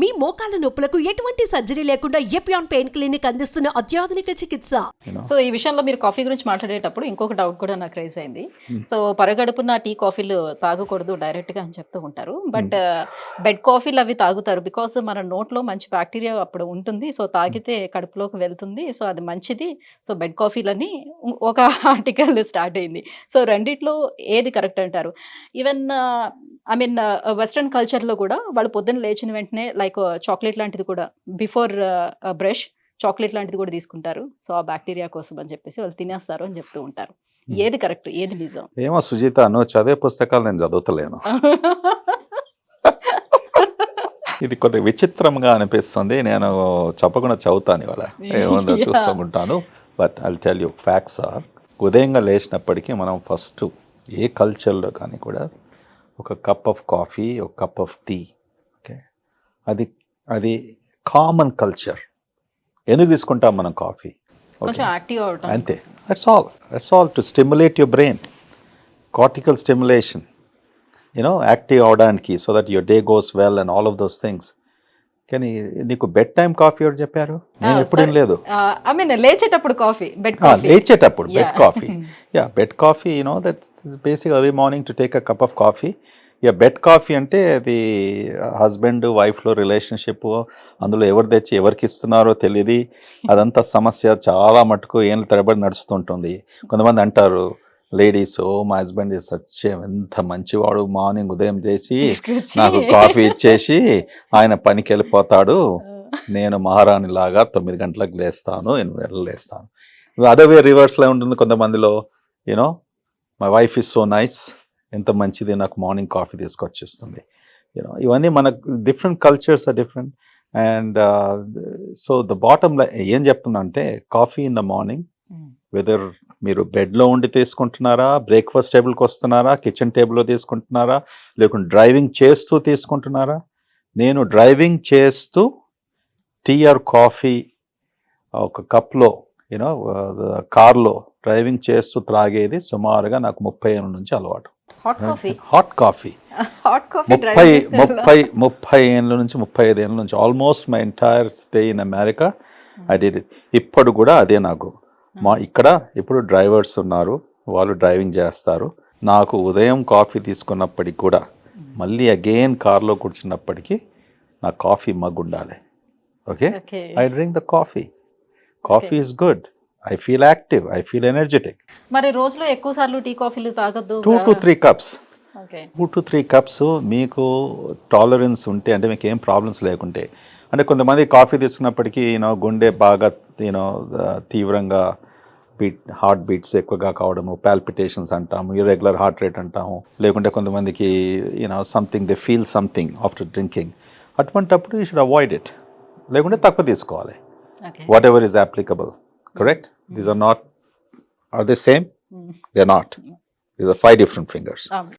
మీ మోకాల నొప్పులకు ఎటువంటి సర్జరీ లేకుండా ఎపియాన్ పెయిన్ క్లినిక్ అందిస్తున్న అత్యాధునిక చికిత్స. సో ఈ విషయంలో మీరు కాఫీ గురించి మాట్లాడేటప్పుడు ఇంకొక డౌట్ కూడా నాకు రైజ్ అయింది. సో పరగడుపున టీ కాఫీలు తాగకూడదు డైరెక్ట్గా అని చెప్తూ ఉంటారు. బట్ బెడ్ కాఫీలు అవి తాగుతారు బికాస్ మన నోట్లో మంచి బ్యాక్టీరియా అప్పుడు ఉంటుంది. సో తాగితే కడుపులోకి వెళ్తుంది. సో అది మంచిది. సో బెడ్ కాఫీలని ఒక ఆర్టికల్ స్టార్ట్ అయింది. సో రెండిట్లో ఏది కరెక్ట్ అంటారు? ఈవెన్ ఐ మీన్ వెస్ట్రన్ కల్చర్లో కూడా వాళ్ళు పొద్దున్న లేచిన వెంటనే లైక్ చాక్లెట్ లాంటిది కూడా బిఫోర్ బ్రష్ చాక్లెట్ లాంటిది కూడా తీసుకుంటారు. సో ఆ బ్యాక్టీరియా కోసం అని చెప్పేసి వాళ్ళు తినేస్తారు అని చెప్తూ ఉంటారు. ఏది కరెక్ట్ ఏది నిజం? ఏమో సుజిత నువ్వు చదివే పుస్తకాలు నేను చదువుతలేను. ఇది కొద్దిగా విచిత్రంగా అనిపిస్తుంది. నేను చెప్పకుండా చదువుతాను ఇవాళ. చూస్తూ ఉంటాను. But I tell you facts are ఉదయంగా లేచినప్పటికీ మనం ఫస్ట్ ఏ కల్చర్లో కానీ కూడా ఒక కప్ ఆఫ్ కాఫీ ఒక కప్ ఆఫ్ టీ అది అది కామన్ కల్చర్ ఎందుకు తీసుకుంటాం మనం కాఫీ అంతే. That's all that's all to stimulate your brain cortical stimulation you know active అవడానికి so that your day goes well and all of those things కానీ నీకు బెడ్ టైం కాఫీ ఎవరు చెప్పారు? నేను ఎప్పుడేం. లేదు ఐ మీన్ లేచేటప్పుడు coffee bed లేచేటప్పుడు bed. Coffee yeah bed coffee you know that basic early morning to take a cup of coffee yeah bed coffee అంటే అది హస్బెండ్ వైఫ్లో రిలేషన్షిప్ అందులో ఎవరు తెచ్చి ఎవరికి ఇస్తున్నారో తెలియదు అదంతా సమస్య చాలా మటుకు ఏళ్ళ తరబడి నడుస్తుంటుంది. కొంతమంది అంటారు లేడీస్ ఓ మా హస్బెండ్ సచ్చే ఎంత మంచివాడు మార్నింగ్ ఉదయం చేసి నాకు కాఫీ ఇచ్చేసి ఆయన పనికి వెళ్ళిపోతాడు. నేను మహారాణి లాగా తొమ్మిది గంటలకు లేస్తాను ఎనిమిది గంటలకు లేస్తాను. అదే వే రివర్స్లో ఉంటుంది కొంతమందిలో you know my wife is so nice ఎంత మంచిది నాకు మార్నింగ్ కాఫీ తీసుకొచ్చేస్తుంది. యూనో ఇవన్నీ మనకు different cultures are different and so the bottom ఏం చెప్తున్నా అంటే coffee in the morning weather మీరు బెడ్లో ఉండి తీసుకుంటున్నారా బ్రేక్ఫాస్ట్ టేబుల్కి వస్తున్నారా కిచెన్ టేబుల్లో తీసుకుంటున్నారా లేకుంటే డ్రైవింగ్ చేస్తూ తీసుకుంటున్నారా నేను డ్రైవింగ్ చేస్తూ టీ ఆర్ కాఫీ ఒక కప్లో యూనో కార్లో డ్రైవింగ్ చేస్తూ త్రాగేది సుమారుగా నాకు ముప్పై ఏళ్ళ నుంచి అలవాటు. హాట్ కాఫీ హాట్ ముప్పై ముప్పై ముప్పై ఏళ్ళ నుంచి ముప్పై ఐదు ఏళ్ళ నుంచి almost my entire stay in America I did ఇప్పుడు కూడా అదే నాకు. మా ఇక్కడ ఇప్పుడు డ్రైవర్స్ ఉన్నారు వాళ్ళు డ్రైవింగ్ చేస్తారు. నాకు ఉదయం కాఫీ తీసుకున్నప్పటికి కూడా మళ్ళీ అగైన్ కార్లో కూర్చున్నప్పటికీ నా కాఫీ మగ్ ఉండాలి okay I drink the coffee coffee is good I feel active I feel energetic మరి రోజులో ఎక్కువ సార్లు టీ కాఫీలు తాగద్దు two to three cups two to three cups మీకు టాలరెన్స్ ఉంటే అంటే మీకు ఏం ప్రాబ్లమ్స్ లేకుంటే. అంటే కొంతమంది కాఫీ తీసుకున్నప్పటికీ యూనో గుండె బాగా యూనో తీవ్రంగా బీట్ హార్ట్ బీట్స్ ఎక్కువగా కావడము పాల్పిటేషన్స్ అంటాము ఇరెగ్యులర్ హార్ట్ రేట్ అంటాము. లేకుంటే కొంతమందికి you know something they feel something after drinking అటువంటప్పుడు యూ షుడ్ అవాయిడ్ ఇట్ లేకుంటే తక్కువ తీసుకోవాలి. Whatever is applicable correct? Mm. These are not, are they same? Mm. They are not. Mm. These are five different fingers. Um,